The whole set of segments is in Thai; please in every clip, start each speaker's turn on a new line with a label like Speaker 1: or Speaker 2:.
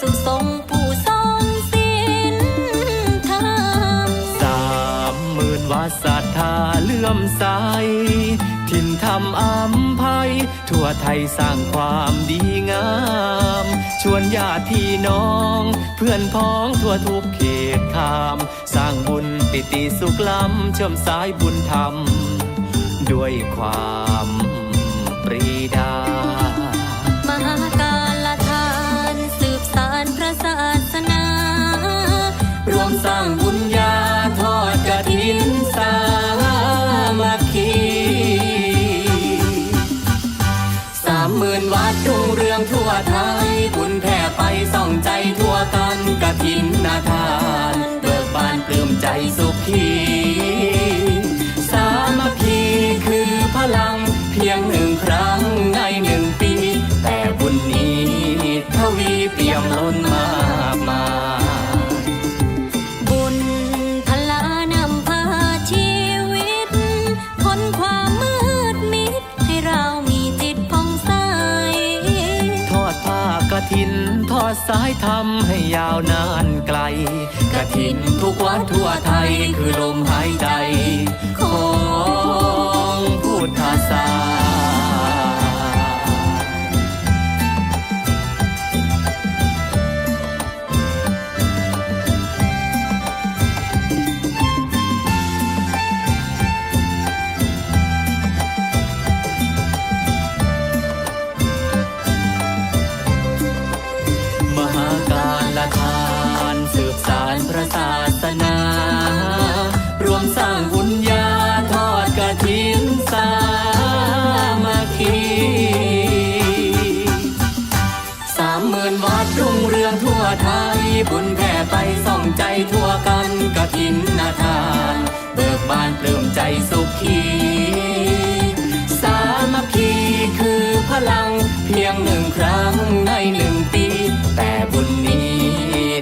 Speaker 1: สู่ทรงผู้ทรง
Speaker 2: ศิลธร
Speaker 1: รมส
Speaker 3: าม
Speaker 2: ห
Speaker 3: มื
Speaker 2: ่นวาศรัทธาเลื่อมใส ถิ่นธรรมอัมภัย ทั่วไทยสร้างความดีงาม ชวนญาติพี่น้อง เพื่อนพ้องทั่วทุกเขตคาม สร้างบุญปิติสุขล้ำเชื่อมสายบุญธรรม ด้วยความปรีดา
Speaker 4: ทาน
Speaker 2: เบิกบานปลื้มใจสุ ท
Speaker 4: อ
Speaker 2: ดสายทำให้ยาวนานไกล กระถินทุกวัดทั่วไทยคือลมหายใจ ของพุทธศาสนา บุญแผ่ไปส่องใจทั่วกันกฐินนาทาน เบิกบานปลื้มใจสุขีสามัคคีคือพลังเพียงหนึ่งครั้งในหนึ่งปี แต่บุญนี้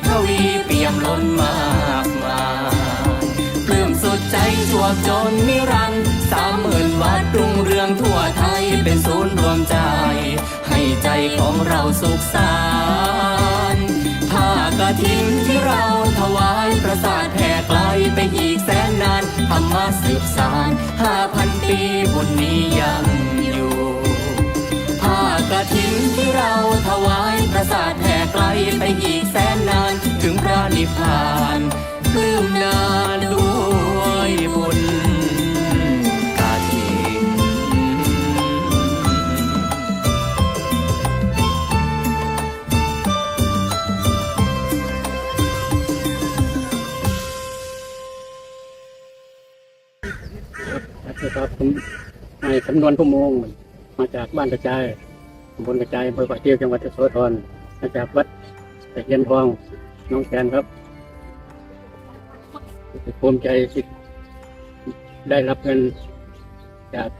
Speaker 2: ทวีเปี่ยมล้นมากมายปลื้มสุดใจจวบจนนิรันดร์สามหมื่นวัดรุ่งเรืองทั่วไทยเป็นศูนย์รวมใจ ให้ใจของเราสุขสานผ้า กถินที่เราถวายประสาทแผ่ไกลไปอีกแสนนานธรรมะสืบสานห้าพันปีบุญนี้ยังอยู่ผ้ากถินที่เราถวายประสาทแผ่ไกลไปอีกแสน
Speaker 5: ครับผมนายสำนวนผู้มงมาจากบ้านกระจายตำบลกระจายอำเภอปากเตียวจังหวัดยโสธรมาจากวัดตะเคียนทองน้องแกนครับภูมิใจที่ได้รับเงินจาก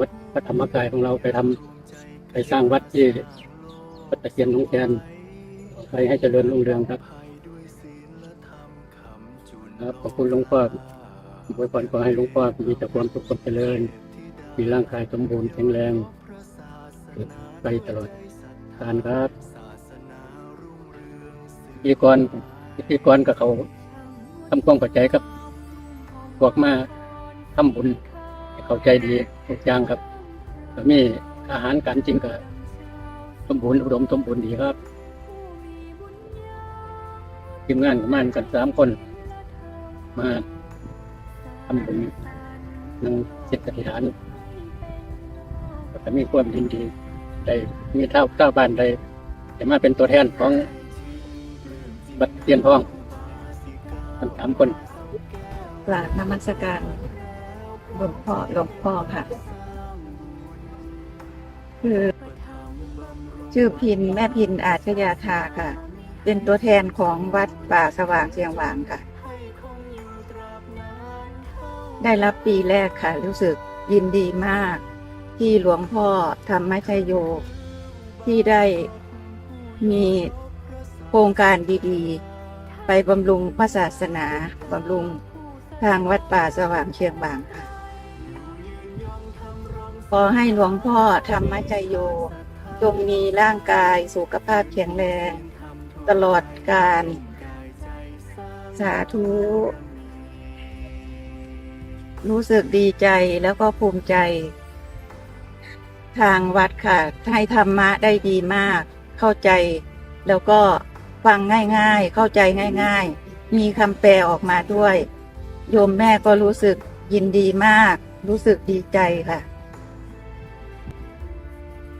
Speaker 5: วัดพระธรรมกายของเราไปทำไปสร้างวัดที่วัดตะเคียนน้องแกนไปให้เจริญรุ่งเรืองครับครับขอบคุณหลวงพ่อ อวยพรขอให้หลวงพ่อมีแต่ความสุขความเจริญ มีร่างกายสมบูรณ์แข็งแรงไปตลอดการครับพิธีกรพิธีกรกับเขาทำความเข้าใจกับพวกมาทำบุญให้เข้าใจดีทุกอย่างครับก็มีอาหารการจริงก็สมบูรณ์อุดมสมบูรณ์ดีครับทีมงานประมาณกันสามคน มา ทำบุญนังจิตอธิษฐานก็มีความยินดีได้มีเท่าเท่าบ้านได้จะมาเป็นตัวแทนของบัตรเตียนทองทั้งสามคน
Speaker 6: กราบนมัสการหลวงพ่อหลวงพ่อค่ะ คือชื่อพินแม่พินอาชยาธาค่ะ เป็นตัวแทนของวัดป่าสว่างเชียงหวางค่ะ ได้รับปีแรกค่ะ รู้สึกยินดีมาก ที่หลวงพ่อธรรมชยโย ที่ได้มีโครงการดีๆ ไปบำรุงพระศาสนาบำรุงทางวัดป่าสว่างเชียงบางค่ะขอให้หลวงพ่อธรรมใจโยจงมีร่างกายสุขภาพแข็งแรง ตลอดการ สาธุ รู้สึกดีใจแล้วก็ภูมิใจ ทางวัดค่ะ ให้ธรรมะได้ดีมาก เข้าใจ แล้วก็ฟังง่ายๆ เข้าใจง่ายๆ มีคำแปลออกมาด้วย โยมแม่ก็รู้สึกยินดีมาก รู้สึกดีใจค่ะ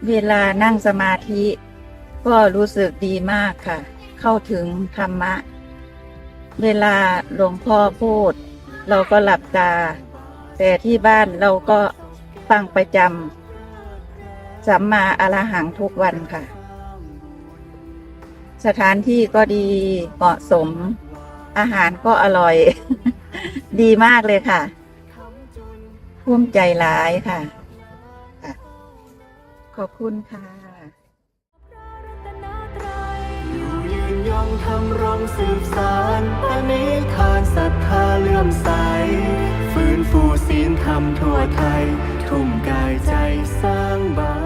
Speaker 6: เวลานั่งสมาธิ ก็รู้สึกดีมากค่ะ เข้าถึงธรรมะ เวลาหลวงพ่อพูด เราก็หลับตา แต่ที่บ้านเราก็ฟังประจำสัมมาอรหังทุกวันค่ะ สถานที่ก็ดีเหมาะสม อาหารก็อร่อย ดีมากเลยค่ะภูมิใจหลายค่ะค่ะขอบคุณค่ะ
Speaker 2: ยืนยงทำรงสืบสารปณิธานศรัทธาเลื่อมใส ฟื้นฟูศีลธรรมทั่วไทย ทุ่มกายใจสร้างบาร